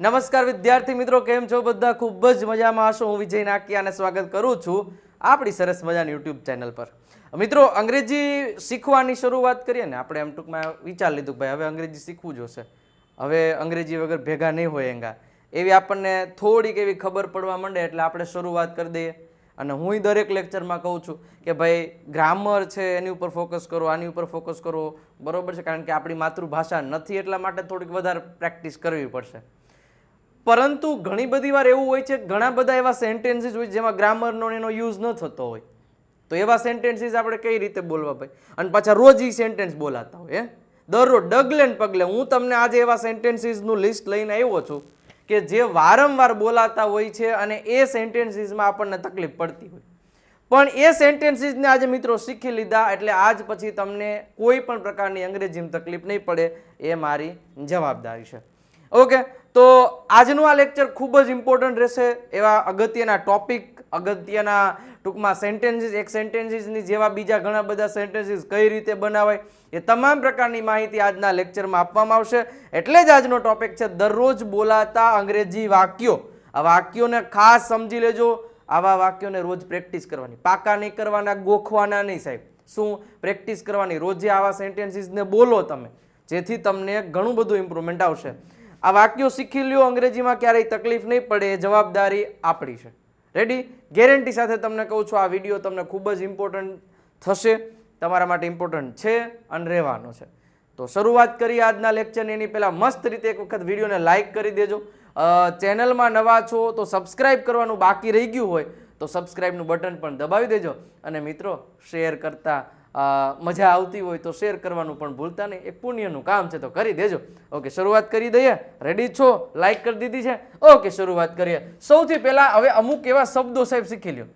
નમસ્કાર વિદ્યાર્થી મિત્રો, કેમ છો બધા? ખૂબ જ મજામાં હશો. હું વિજય નાકિયાને સ્વાગત કરું છું આપણી સરસ મજાની યુટ્યુબ ચેનલ પર. મિત્રો, અંગ્રેજી શીખવાની શરૂઆત કરીએ ને, આપણે એમ ટૂંકમાં વિચાર લીધું ભાઈ, હવે અંગ્રેજી શીખવું જોશે. હવે અંગ્રેજી વગર ભેગા નહીં હોય એંગા. એવી આપણને થોડીક એવી ખબર પડવા માંડે, એટલે આપણે શરૂઆત કરી દઈએ. અને હું દરેક લેક્ચરમાં કહું છું કે ભાઈ, ગ્રામર છે, એની ઉપર ફોકસ કરો, આની ઉપર ફોકસ કરો. બરોબર છે? કારણ કે આપણી માતૃભાષા નથી, એટલા માટે થોડીક વધારે પ્રેક્ટિસ કરવી પડશે. પરંતુ ઘણી બધી વાર એવું હોય છે ઘણા બધા એવા સેન્ટેન્સીસ હોય જેમાં ગ્રામરનો એનો યુઝ ન થતો હોય. તો એવા સેન્ટેન્સીસ આપણે કઈ રીતે બોલવા ભાઈ? અને પાછા રોજ એ સેન્ટેન્સ બોલાતા હોય, હે? દરરોજ ડગલે ને પગલે હું તમને આજે એવા સેન્ટેન્સીસનું લિસ્ટ લઈને આવ્યો છું કે જે વારંવાર બોલાતા હોય છે અને એ સેન્ટેન્સીસમાં આપણને તકલીફ પડતી હોય. પણ એ સેન્ટેન્સીસને આજે મિત્રો શીખી લીધા એટલે આજ પછી તમને કોઈ પણ પ્રકારની અંગ્રેજીમાં તકલીફ નહીં પડે એ મારી જવાબદારી છે. ઓકે તો આજનું આ લેક્ચર ખૂબ જ ઇમ્પોર્ટન્ટ રહેશે એવા અગત્યના ટોપિક અગત્યના ટૂંકમાં સેન્ટેન્સીસ એક સેન્ટેન્સીસની જેવા બીજા ઘણા બધા સેન્ટેન્સીસ કઈ રીતે બનાવાય એ તમામ પ્રકારની માહિતી આજના લેક્ચરમાં આપવામાં આવશે. એટલે જ આજનો ટોપિક છે દરરોજ બોલાતા અંગ્રેજી વાક્યો. આ વાક્યોને ખાસ સમજી લેજો. આવા વાક્યોને રોજ પ્રેક્ટિસ કરવાની. પાકા નહીં કરવાના, ગોખવાના નહીં સાહેબ. શું? પ્રેક્ટિસ કરવાની. રોજે આવા સેન્ટેન્સીસને બોલો તમે. જેથી તમને ઘણું બધું ઇમ્પ્રુવમેન્ટ આવશે. આ વાક્યો શીખી લ્યો, અંગ્રેજીમાં ક્યારેય તકલીફ નહીં પડે, એ જવાબદારી આપણી છે. રેડી ગેરંટી સાથે તમને કહું છું, આ વીડિયો તમને ખૂબ જ ઇમ્પોર્ટન્ટ થશે. તમારા માટે ઇમ્પોર્ટન્ટ છે અને રહેવાનો છે. તો શરૂઆત કરીએ આજના લેક્ચરની એની પહેલાં મસ્ત રીતે એક વખત વિડીયોને લાઇક કરી દેજો. ચેનલમાં નવા છો તો સબસ્ક્રાઇબ કરવાનું બાકી રહી ગયું હોય તો સબસ્ક્રાઇબનું બટન પણ દબાવી દેજો. અને મિત્રો શેર કરતા મજા આવતી હોય તો શેર કરવાનું પણ ભૂલતા નહીં. એક પુણ્યનું કામ છે તો કરી દેજો. ઓકે, શરૂઆત કરી દઈએ. રેડી છો? લાઇક કરી દીધી છે? ઓકે, શરૂઆત કરીએ. સૌથી પહેલાં હવે અમુક એવા શબ્દો સાહેબ શીખી લ્યો.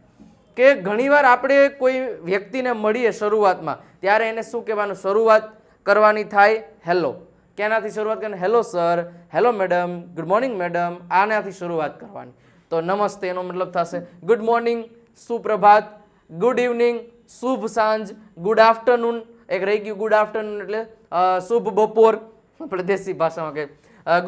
કે ઘણીવાર આપણે કોઈ વ્યક્તિને મળીએ શરૂઆતમાં, ત્યારે એને શું કહેવાનું? શરૂઆત કરવાની થાય હેલો ક્યાંનાથી શરૂઆત કરવાની? Hello sir hello madam good morning madam આનાથી શરૂઆત કરવાની. તો નમસ્તે, એનો મતલબ થશે. ગુડ મોર્નિંગ સુપ્રભાત. ગુડ ઇવનિંગ શુભ સાંજ ગુડ આફ્ટરનૂન એક રહી ગયું ગુડ આફ્ટરનૂન એટલે શુભ બપોર, આપણે દેશી ભાષામાં કહે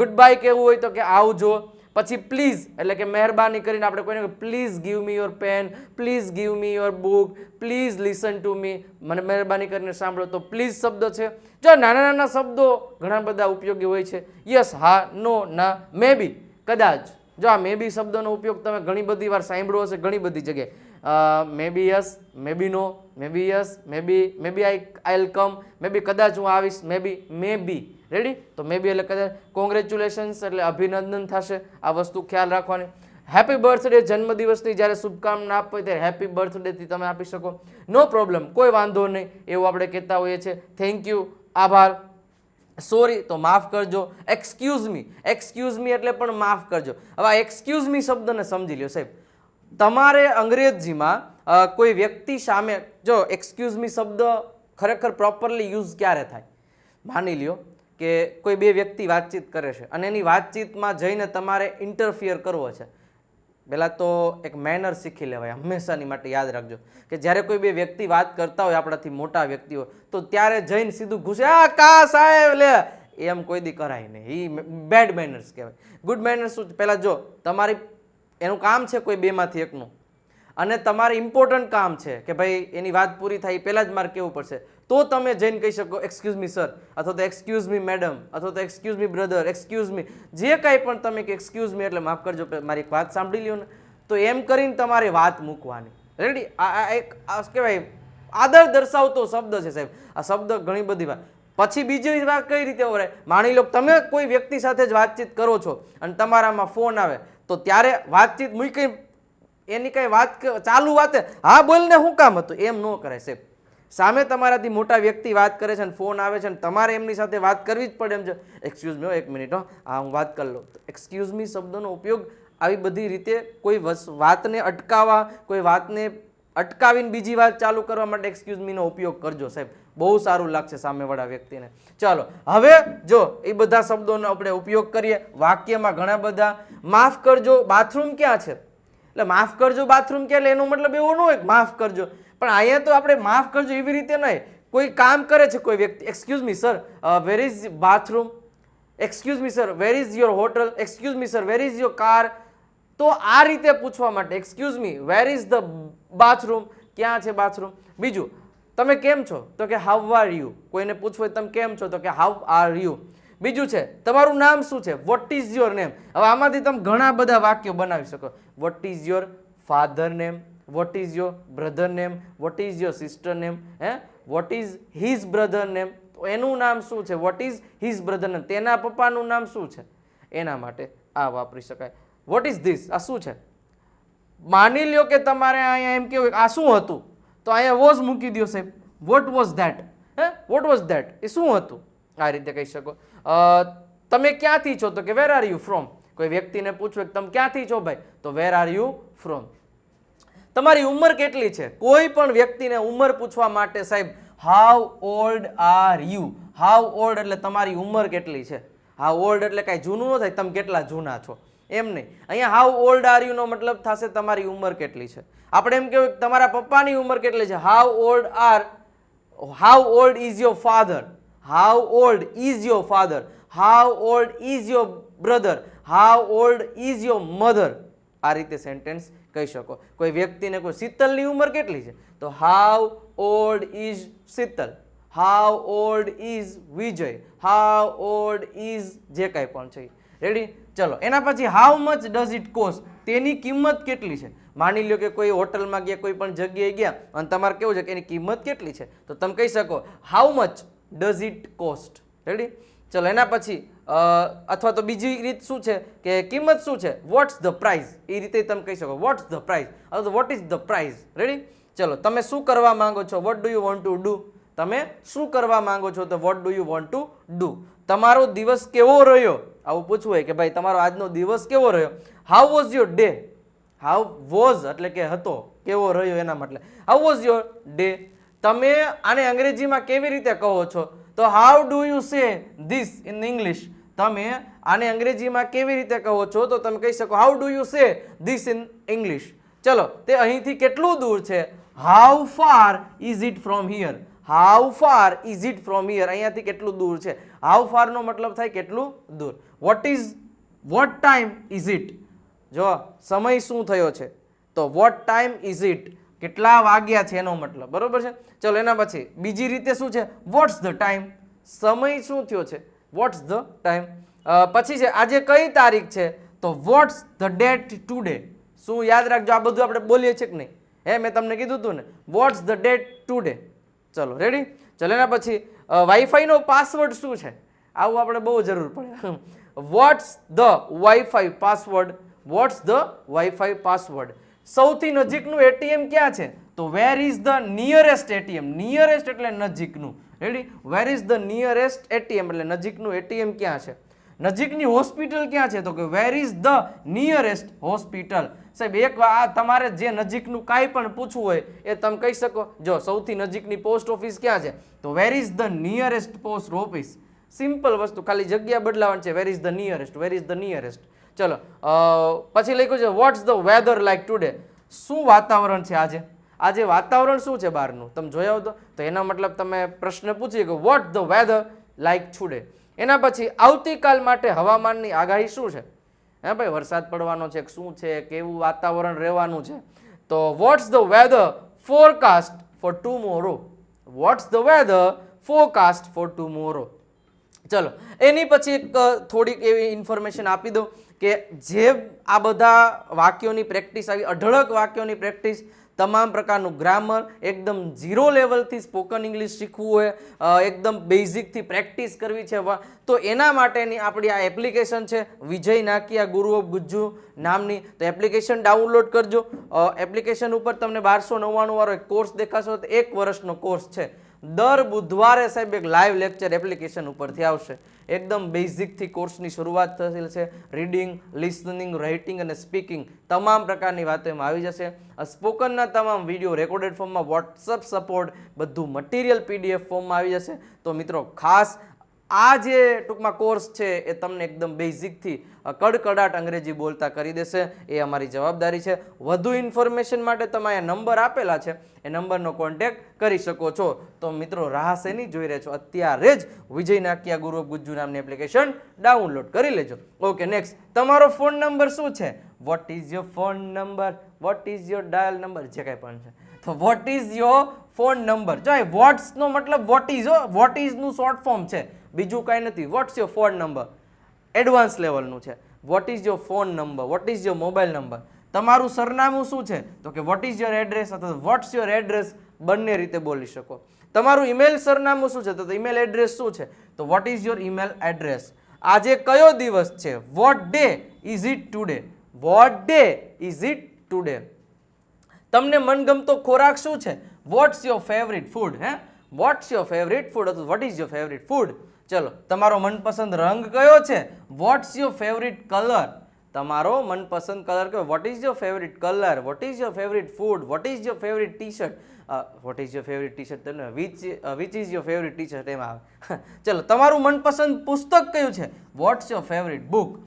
ગુડ બાય કહેવું હોય તો કે આવજો પછી પ્લીઝ એટલે કે મહેરબાની કરીને આપણે કોઈને please give me your pen please give me your book please listen to me મને મહેરબાની કરીને સાંભળો તો પ્લીઝ શબ્દ છે. જો નાના નાના શબ્દો ઘણા બધા ઉપયોગી હોય છે. યસ હા નો ના મે બી કદાચ. જો આ મે બી શબ્દનો ઉપયોગ તમે ઘણી બધી વાર સાંભળ્યો હશે ઘણી બધી જગ્યાએ. May be yes may be no may be yes may be may be I I'll come may be કદાચ હું આવીશ મે બી મે બી રેડી તો મે બી એટલે કદાચ કોંગ્રેચ્યુલેશન્સ એટલે અભિનંદન થશે આ વસ્તુ ખ્યાલ રાખવાની. હેપી બર્થડે જન્મદિવસની જ્યારે શુભકામના આપવી હોય ત્યારે હેપી બર્થડેથી તમે આપી શકો. નો પ્રોબ્લેમ કોઈ વાંધો નહીં, એવું આપણે કહેતા હોઈએ છીએ. થેન્ક યુ આભાર. સોરી તો માફ કરજો. એક્સક્યુઝ મી એક્સક્યુઝ મી એટલે પણ માફ કરજો. હવે આ એક્સક્યુઝ મી શબ્દને સમજી લ્યો સાહેબ. તમારે અંગ્રેજીમાં કોઈ વ્યક્તિ સામે, જો એક્સક્યુઝ મી શબ્દ ખરેખર પ્રોપરલી યુઝ ક્યારે થાય? માની લ્યો કે કોઈ બે વ્યક્તિ વાતચીત કરે છે અને એની વાતચીતમાં જઈને તમારે ઇન્ટરફિયર કરવો છે. પહેલાં તો એક મેનર શીખી લેવાય, હંમેશાની માટે યાદ રાખજો કે જ્યારે કોઈ બે વ્યક્તિ વાત કરતા હોય આપણાથી મોટા વ્યક્તિઓ તો ત્યારે જઈને સીધું ઘૂસે, આ કા સાહેબ, લે. એમ કોઈ દી કરાય નહીં. એ બેડ મેનર્સ કહેવાય. ગુડ મેનર્સ શું પહેલાં જો, તમારી એનું કામ છે કોઈ બેમાંથી એકનું. અને તમારે ઇમ્પોર્ટન્ટ કામ છે કે ભાઈ એની વાત પૂરી થાય પહેલાં જ મારે કહેવું પડશે. તો તમે જઈને કહી શકો એક્સક્યુઝ મી સર અથવા તો એક્સક્યુઝ મી મેડમ અથવા તો excuse me brother excuse me જે કાંઈ પણ તમે કે એક્સક્યુઝ મી એટલે માફ કરજો, મારી વાત સાંભળી લ્યો ને. તો એમ કરીને તમારે વાત મૂકવાની. રેડી આ એક કહેવાય? આદર દર્શાવતો શબ્દ છે સાહેબ. આ શબ્દ ઘણી બધી વાત પછી બીજી વાત કઈ રીતે વપરાય માની લો તમે કોઈ વ્યક્તિ સાથે જ વાતચીત કરો છો અને તમારામાં ફોન આવે તો ત્યારે વાતચીત મૂકી, એની કંઈ વાત ચાલુ વાતે, હા બોલને શું કામ હતું? એમ ન કરે સાહેબ. સામે તમારાથી મોટા વ્યક્તિ વાત કરે છે અને ફોન આવે છે અને તમારે એમની સાથે વાત કરવી જ પડે એમ છે. એક્સક્યુઝ મી એક મિનિટ હો. હા, હું વાત કરી લઉં. એક્સક્યુઝ મી શબ્દનો ઉપયોગ આવી બધી રીતે કોઈ વાતને અટકાવવા, કોઈ વાતને અટકાવીને બીજી વાત ચાલુ કરવા માટે એક્સક્યુઝ મીનો ઉપયોગ કરજો સાહેબ. બહુ સારું લાગશે સામેવાળા વ્યક્તિને. ચાલો, હવે જો એ બધા શબ્દોનો આપણે ઉપયોગ કરીએ, વાક્યમાં ઘણા બધા, માફ કરજો, બાથરૂમ ક્યાં છે? એટલે માફ કરજો, બાથરૂમ ક્યાં? એટલે એનો મતલબ એવો ન હોય માફ કરજો. પણ અહીંયા તો આપણે માફ કરજો એવી રીતે નહીં. કોઈ કામ કરે છે કોઈ વ્યક્તિ? Excuse me sir where is bathroom excuse me sir where is your hotel excuse me sir where is your car તો આ રીતે પૂછવા માટે excuse me where is the bathroom ક્યાં છે બાથરૂમ બીજું તમે કેમ છો? તો કે હાઉ આર યુ કોઈને પૂછવું હોય, તમે કેમ છો? તો કે હાઉ આર યુ બીજું છે, તમારું નામ શું છે? વોટ ઇઝ યોર નેમ હવે આમાંથી તમે ઘણા બધા વાક્યો બનાવી શકો. What is your father name what is your brother name what is your sister name હે? What is his brother name તો એનું નામ શું છે? What is his brother name તેના પપ્પાનું નામ શું છે? એના માટે આ વાપરી શકાય. વોટ ઇઝ ધીસ આ શું છે? માની લ્યો કે તમારે અહીંયા એમ કેવું આ શું હતું? તો અહીંયા વોઝ મૂકી દો સાહેબ. વોટ વોઝ ધેટ હે? વોટ વોઝ ધેટ એ શું હતું? આ રીતે કહી શકો. તમે ક્યાંથી છો? તો કે વેર આર યુ ફ્રોમ કોઈ વ્યક્તિને પૂછવું કે, તમે ક્યાંથી છો ભાઈ? તો વેર આર યુ ફ્રોમ તમારી ઉંમર કેટલી છે? કોઈ પણ વ્યક્તિને ઉંમર પૂછવા માટે સાહેબ how old are you how old એટલે તમારી ઉંમર કેટલી છે? હાઉ ઓલ્ડ એટલે કાંઈ જૂનું ન થાય, તમે કેટલા જૂના છો? એમ નહીં. અહીંયા હાઉ ઓલ્ડ આર યુનો મતલબ થશે તમારી ઉંમર કેટલી છે. આપણે એમ કહેવું તમારા પપ્પાની ઉંમર કેટલી છે? How old are how old is your father how old is your father how old is your brother how old is your mother આ રીતે સેન્ટેન્સ કહી શકો. કોઈ વ્યક્તિને કોઈ શીતલની ઉંમર કેટલી છે? તો how old is Sheetal? How old is Vijay? How old is જે કાંઈ પણ છે. રેડી ચલો, એના પછી how much does it cost તેની કિંમત કેટલી છે? માની લ્યો કે કોઈ હોટલમાં ગયા, કોઈ પણ જગ્યાએ ગયા, અને તમારે કેવું છે કે એની કિંમત કેટલી છે? તો તમે કહી શકો how much does it cost ready ચલો, એના પછી અથવા તો બીજી રીત શું છે કે કિંમત શું છે? વોટ્સ ધ પ્રાઇઝ એ રીતે તમે કહી શકો વોટ્સ ધ પ્રાઇઝ અથવા તો what is the price ready ચલો, તમે શું કરવા માંગો છો? What do you want to do તમે શું કરવા માંગો છો? તો what do you want to do તમારો દિવસ કેવો રહ્યો? આવું પૂછવું હોય કે ભાઈ, તમારો આજનો દિવસ કેવો રહ્યો? How was your day how was એટલે કે હતો, કેવો રહ્યો એના મતલબ હાઉ વોઝ યોર ડે તમે આને અંગ્રેજીમાં કેવી રીતે કહો છો? તો how do you say this in English તમે આને અંગ્રેજીમાં કેવી રીતે કહો છો? તો તમે કહી શકો how do you say this in English ચલો, તે અહીંથી કેટલું દૂર છે? How far is it from here how far is it from here અહીંયાથી કેટલું દૂર છે? હાઉ ફારનો મતલબ થાય કેટલું દૂર? What is what time is it જો, સમય શું થયો છે? તો વોટ ટાઈમ ઇઝ ઇટ કેટલા વાગ્યા છે એનો મતલબ, બરોબર છે? ચલો, એના પછી બીજી રીતે શું છે? વોટ્સ ધ ટાઈમ સમય શું થયો છે? વોટ્સ ધ ટાઈમ પછી છે, આજે કઈ તારીખ છે? તો વોટ્સ ધ ડેટ ટુડે શું યાદ રાખજો, આ બધું આપણે બોલીએ છીએ કે નહીં? હે, મેં તમને કીધું હતું ને. વોટ્સ ધ ડેટ ટુડે ચલો રેડી ચલો, એના પછી વાઈફાઈનો પાસવર્ડ શું છે? આવું આપણે બહુ જરૂર પડે. What's the wifi password what's the wifi password સૌથી નજીકનું એટીએમ ક્યાં છે? તો where is the nearest ATM nearest એટલે નજીકનું. Ready where is the nearest ATM એટલે નજીકનું એટીએમ ક્યાં છે? નજીકની હોસ્પિટલ ક્યાં છે? તો કે where is the nearest hospital સાહેબ, એક વાર આ તમારે જે નજીકનું કાંઈ પણ પૂછવું હોય એ તમે કહી શકો. જો, સૌથી નજીકની પોસ્ટ ઓફિસ ક્યાં છે? તો where is the nearest post office simple વસ્તુ, ખાલી જગ્યા બદલાવાની છે. Where is the nearest where is the nearest ચલો પછી લખ્યું છે what's the weather like today શું વાતાવરણ છે આજે? આજે વાતાવરણ શું છે બહારનું? તમે જોયા તો તો એના મતલબ તમે પ્રશ્ન પૂછીએ કે what the weather like today એના પછી આવતીકાલ માટે હવામાનની આગાહી શું છે? હે ભાઈ, વરસાદ પડવાનો છે શું છે, કેવું વાતાવરણ રહેવાનું છે? તો what's the weather forecast for tomorrow what's the weather forecast for tomorrow ચલો, એની પછી એક થોડીક એવી ઇન્ફોર્મેશન આપી દઉં કે જે આ બધા વાક્યોની પ્રેક્ટિસ આવી અઢળક વાક્યોની પ્રેક્ટિસ તમામ પ્રકારનું ગ્રામર એકદમ ઝીરો લેવલથી સ્પોકન ઇંગ્લિશ શીખવું હોય એકદમ બેઝિકથી પ્રેક્ટિસ કરવી છે તો એના માટેની આપણી આ એપ્લિકેશન છે, વિજય નાકિયા ગુરુ ઓફ ગુજ્જુ નામની. તો એપ્લિકેશન ડાઉનલોડ કરજો. એપ્લિકેશન ઉપર તમને બારસો નવ્વાણું વાળો એક કોર્સ દેખાશો, તો એક વર્ષનો કોર્સ છે. દર બુધવારે સાહેબ એક લાઈવ લેક્ચર એપ્લિકેશન ઉપરથી આવશે. એકદમ બેઝિકથી કોર્સની શરૂઆત થયેલ છે. રીડિંગ લિસનિંગ રાઇટિંગ અને સ્પીકિંગ તમામ પ્રકારની વાતો એમાં આવી જશે. સ્પોકનના તમામ વીડિયો રેકોર્ડેડ ફોર્મમાં વોટ્સઅપ સપોર્ટ બધું મટીરિયલ પીડીએફ ફોર્મમાં આવી જશે. તો મિત્રો ખાસ આ જે ટૂંકમાં કોર્સ છે એ તમને એકદમ બેઝિકથી કડકડાટ અંગ્રેજી બોલતા કરી દેશે. એ અમારી જવાબદારી છે. વધુ ઇન્ફોર્મેશન માટે તમે નંબર આપેલા છે. એ નંબરનો કોન્ટેક્ટ કરી શકો છો. તો મિત્રો, રાહ શેની જોઈ રહ્યા છો? અત્યારે જ વિજય નાકિયા ગુરુ ગુજ્જુ નામની એપ્લિકેશન ડાઉનલોડ કરી લેજો. ઓકે નેક્સ્ટ તમારો ફોન નંબર શું છે? What is your phone number what is your dial number જે કાંઈ પણ છે. તો what is your phone number જો વોટ્સ વોટ્સનો મતલબ વોટ ઇઝ વોટ ઇઝનું શોર્ટ ફોર્મ છે. બીજું કાંઈ નથી. What's your phone number advance લેવલનું છે. What is your phone number what is your mobile number તમારું સરનામું શું છે? તો કે વોટ ઇઝ યોર એડ્રેસ અથવા વોટ્સ યોર એડ્રેસ બંને રીતે બોલી શકો. તમારું ઈમેલ સરનામું શું છે? તો ઈમેલ એડ્રેસ શું છે? તો what is your email address આજે કયો દિવસ છે? What day is it today what day is it today તમને મનગમતો ખોરાક શું છે? વોટ્સ યોર ફેવરિટ ફૂડ હે? વોટ્સ યોર ફેવરિટ ફૂડ અથવા what is your favourite food ચલો, તમારો મનપસંદ રંગ કયો છે? વોટ્સ યોર ફેવરિટ કલર તમારો મનપસંદ કલર કયો? What is your favourite colour what is your favourite food what is your favourite T shirt what is your favourite T shirt તમને which which is your favourite T shirt એમાં આવે. ચલો, તમારું મનપસંદ પુસ્તક કયું છે? વોટ્સ યોર ફેવરિટ બુક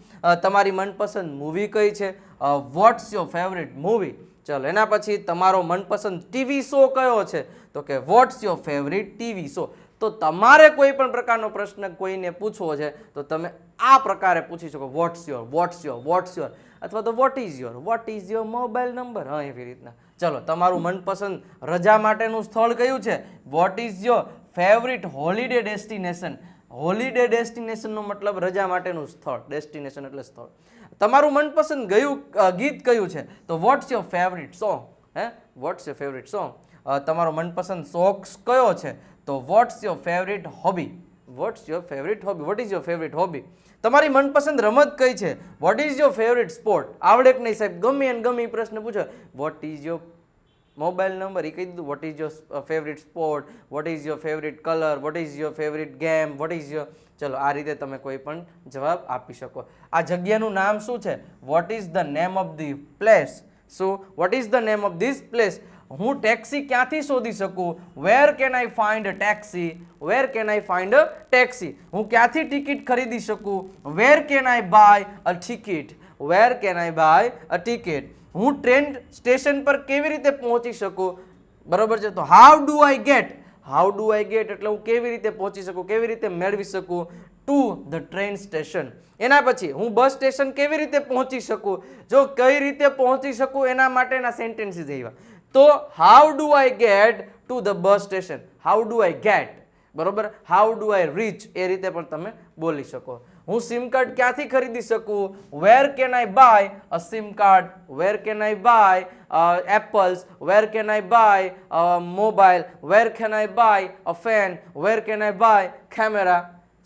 તમારી મનપસંદ મૂવી કઈ છે? વોટ્સ યોર ફેવરિટ મૂવી ચલો, એના પછી તમારો મનપસંદ ટીવી શો કયો છે? તો કે what's your favourite TV show તો તમારે કોઈ પણ પ્રકારનો પ્રશ્ન કોઈને પૂછવો છે, તો તમે આ પ્રકારે પૂછી શકો what's your what's your what's your અથવા તો what is your what is your mobile number હા, એવી રીતના. ચલો, તમારું મનપસંદ રજા માટેનું સ્થળ કયું છે? What is your favourite holiday destination holiday ડેસ્ટિનેશનનો મતલબ રજા માટેનું સ્થળ ડેસ્ટિનેશન એટલે સ્થળ. તમારું મનપસંદ ગયું ગીત કયું છે? તો વોટ્સ યોર ફેવરિટ સોંગ હે? વોટ્સ યોર ફેવરિટ સોંગ તમારો મનપસંદ સોક્સ કયો છે? તો what's your favourite hobby what's your favourite hobby what is your favourite hobby તમારી મનપસંદ રમત કઈ છે? What is your favourite sport આવડે કે નહીં સાહેબ? ગમે અને ગમે એ પ્રશ્ન પૂછો. What is your mobile number એ કહી દીધું what is your favourite sport what is your favourite colour what is your favourite game what is your ચલો આ રીતે તમે કોઈ પણ જવાબ આપી શકો. આ જગ્યાનું નામ શું છે? What is the name of the place શું? What is the name of this place હું ટેક્સી ક્યાંથી શોધી શકું? Where can I find taxi where can I find taxi હું ક્યાંથી ટિકિટ ખરીદી શકું? Where can I buy a ticket where can I buy a ticket હું train station પર કેવી રીતે પહોંચી શકું? બરાબર છે? તો how do I get how do I get એટલે હું કેવી રીતે પહોંચી શકું? કેવી રીતે મેળવી શકું? ટુ ધ ટ્રેન સ્ટેશન એના પછી હું બસ સ્ટેશન કેવી રીતે પહોંચી શકું? જો કઈ રીતે પહોંચી શકું? એના માટેના સેન્ટેન્સીસ આવ્યા. તો how do I get to the bus station how do I get બરોબર? હાઉ ડુ આઈ રીચ એ રીતે પણ તમે બોલી શકો. હું સિમ કાર્ડ ક્યાંથી ખરીદી શકું? Where can I buy a SIM card where can I buy apples where can I buy mobile where can I buy a fan where can I buy camera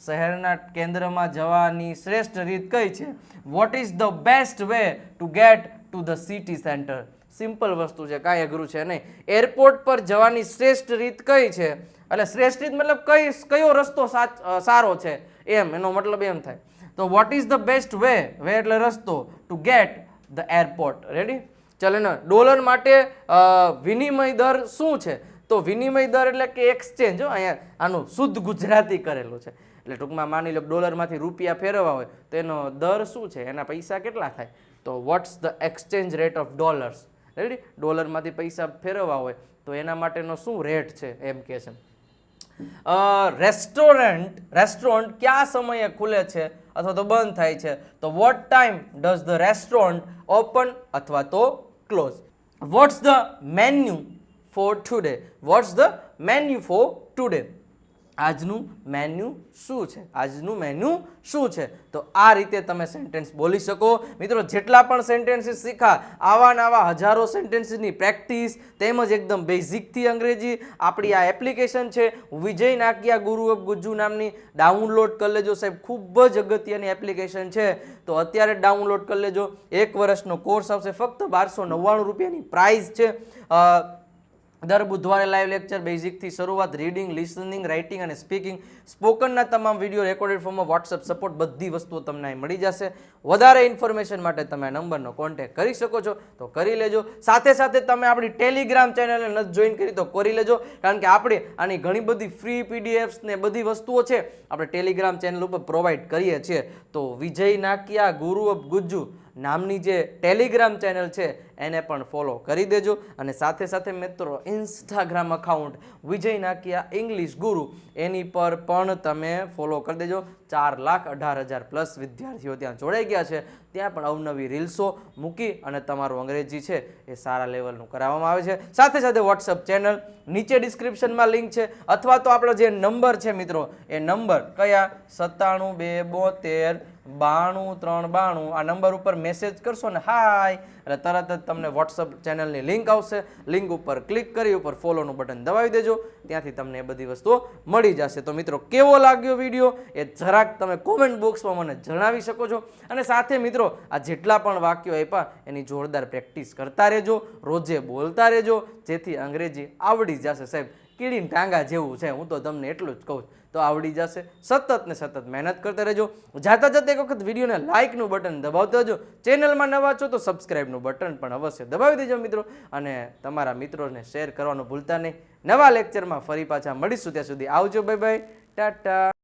શહેરના કેન્દ્રમાં જવાની શ્રેષ્ઠ રીત કઈ છે? What is the best way to get to the city centre simple વસ્તુ છે, કાંઈ અઘરું છે નહીં. એરપોર્ટ પર જવાની શ્રેષ્ઠ રીત કઈ છે? એટલે શ્રેષ્ઠ રીત મતલબ કઈ, કયો રસ્તો સારો છે? એમ, એનો મતલબ એમ થાય. તો what is the best way way એટલે રસ્તો. To get the airport ready ચાલે ને ડોલર માટે વિનિમય દર શું છે? તો વિનિમય દર એટલે કે એક્સચેન્જ અહીંયા આનું શુદ્ધ ગુજરાતી કરેલું છે. એટલે ટૂંકમાં માની લો ડોલરમાંથી રૂપિયા ફેરવવા હોય, તો એનો દર શું છે? એના પૈસા કેટલા થાય? તો what's the exchange rate of dollars ready? ડોલરમાંથી પૈસા ફેરવવા હોય તો એના માટેનો શું રેટ છે? એમ કે છે. રેસ્ટોરન્ટ રેસ્ટોરન્ટ કયા સમયે ખુલે છે અથવા તો બંધ થાય છે? તો what time does the restaurant open અથવા તો close what's the menu for today what's the menu for today આજનું મેન્યુ શું છે? આજનું મેન્યુ શું છે? તો આ રીતે તમે સેન્ટેન્સ બોલી શકો. મિત્રો, જેટલા પણ સેન્ટેન્સીસ શીખા, આવા હજારો સેન્ટેન્સીસની પ્રેક્ટિસ તેમજ એકદમ બેઝિકથી અંગ્રેજી, આપણી આ એપ્લિકેશન છે, વિજય નાકિયા ગુરુ ઓફ ગુજ્જુ નામની ડાઉનલોડ કરી લેજો સાહેબ, ખૂબ જ અગત્યની એપ્લિકેશન છે. તો અત્યારે ડાઉનલોડ કરી લેજો. એક વર્ષનો કોર્સ આવશે, ફક્ત બારસો નવ્વાણું રૂપિયાની પ્રાઇસ છે. દર બુધવારે લાઈવ લેક્ચર બેઝિકથી શરૂઆત રીડિંગ લિસનિંગ રાઇટિંગ અને સ્પીકિંગ સ્પોકનના તમામ વીડિયો રેકોર્ડેડ ફોર્મમાં વોટ્સઅપ સપોર્ટ બધી વસ્તુઓ તમને અહીં મળી જશે. વધારે ઇન્ફોર્મેશન માટે તમે નંબરનો કોન્ટેક્ટ કરી શકો છો. તો કરી લેજો. સાથે સાથે તમે આપણી ટેલિગ્રામ ચેનલને નથી જોઈન કરી તો કરી લેજો. કારણ કે આપણે આની ઘણી બધી ફ્રી પીડીએફ્સ ને બધી વસ્તુઓ છે આપણે ટેલિગ્રામ ચેનલ ઉપર પ્રોવાઈડ કરીએ છીએ. તો વિજય નાકિયા ગુરુ ઓફ ગુજ્જુ નામની જે ટેલિગ્રામ ચેનલ છે એને પણ ફોલો કરી દેજો. અને સાથે સાથે મિત્રો Instagram account Vijay Nakiya English guru, એની પર પણ તમે ફોલો કરી દેજો. ચાર લાખ અઢાર હજાર પ્લસ વિદ્યાર્થીઓ ત્યાં જોડાઈ ગયા છે. ત્યાં પણ અવનવી રીલ્સો મૂકી અને તમારું અંગ્રેજી છે એ સારા લેવલનું કરાવવામાં આવે છે. સાથે સાથે વોટ્સઅપ ચેનલ નીચે ડિસ્ક્રિપ્શનમાં લિંક છે. અથવા તો આપણો જે નંબર છે મિત્રો, એ નંબર કયા? સત્તાણું, બે, બોતેર, બાણું, ત્રણ, બાણું. આ નંબર ઉપર મેસેજ કરશો ને હાય એટલે તરત જ તમને વોટ્સઅપ ચેનલની લિંક આવશે. લિંક ઉપર ક્લિક કરી, ઉપર ફોલોનું બટન દબાવી દેજો. ત્યાંથી તમને એ બધી વસ્તુઓ મળી જશે. તો મિત્રો, કેવો લાગ્યો વીડિયો એ જરાક તમે કોમેન્ટ બોક્સમાં મને જણાવી શકો છો. અને સાથે મિત્રો, આ જેટલા પણ વાક્યો આપ્યા, એની જોરદાર પ્રેક્ટિસ કરતા રહેજો. રોજે બોલતા રહેજો. જેથી અંગ્રેજી આવડી જશે સાહેબ. કીડીને ટાંગા જેવું છે, હું તો તમને એટલું જ કહું તો આવડી જશે. સતત ને સતત મહેનત કરતા રહેજો. જાતા જતા એક વખત વિડીયોને લાઇકનું બટન દબાવતા રહેજો. ચેનલમાં નવા છો તો સબસ્ક્રાઇબનું બટન પણ અવશ્ય દબાવી દેજો મિત્રો. અને તમારા મિત્રોને શેર કરવાનું ભૂલતા નહીં. નવા લેક્ચરમાં ફરી પાછા મળીશું. ત્યાં સુધી આવજો. Bye bye. ટાટા.